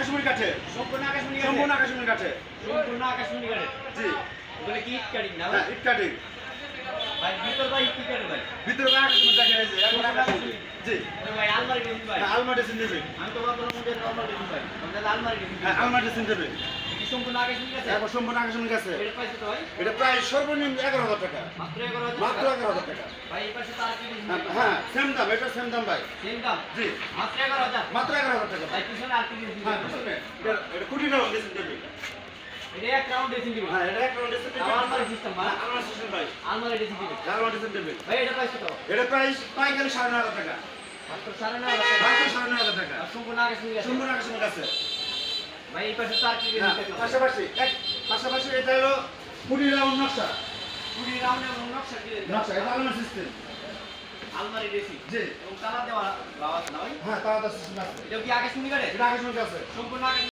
কাঠে সম্পূর্ণ আকাশমণি কাছে। সম্পূর্ণ আকাশমণি কাঠে সম্পূর্ণ আকাশমণি কাঠে জি। বলে কি ইট কাটিং না? হ্যাঁ ভাই ইট কাটিং। ভাই ভিতর ভাই কি কাটে ভাই? ভিতরে আকাশমণি দেখা আছে এখন আকাশমণি। জি। ভাই আলমারি দিন ভাই। হ্যাঁ আলমারি সিন দিবেন আমি তো ভাবলাম মধ্যে আলমারি দিন ভাই। আমাদের আলমারি দিন হ্যাঁ আলমারি সিন দেবে কি সম্পূর্ণ এবার কাছে? এটা প্রায় সর্বনিম্ন এগারো হাজার টাকা। মাত্র এগারো হাজার মাত্র টাকা। হ্যাঁ, হ্যাঁ সেম দাম এটা সেম দাম ভাই। জি। মাত্র এগারো হাজার? মাত্র এগারো হাজার টাকা। পিছনে হ্যাঁ বুঝলেন এটা কোটি টাকা এটা এক রাউন্ড ড্রেসিং টেবিল হ্যাঁ এটা আলমারি system, ভাই। আলমারি সিস্টেম ভাই। আলমারি ড্রেসিং টেবিল আলমারি ভাই এটা পাইছে তো এটা প্রাইস পাইকারি সাড়ে নয় টাকা। মাত্র সাড়ে নয় হাজার টাকা। মাত্র সাড়ে নয় হাজার টাকা। আর সম্পূর্ণ আকাশমণি কাঠে সম্পূর্ণ ভাই এই পাশে তার কি হ্যাঁ, পাশাপাশি এক পাশাপাশি এটা হলো কুড়ি রাউন্ড নকশা। কুড়ি রাউন্ড এবং নকশা দিয়ে নকশা এটা আলমারি সিস্টেম আলমারি ড্রেসিং জি। এবং তালা দেওয়া বাবা আছে না ভাই? হ্যাঁ সিস্টেম আছে। এটা কি আকাশমণি কাঠে এটা আকাশমণি কাছে সম্পূর্ণ আকাশ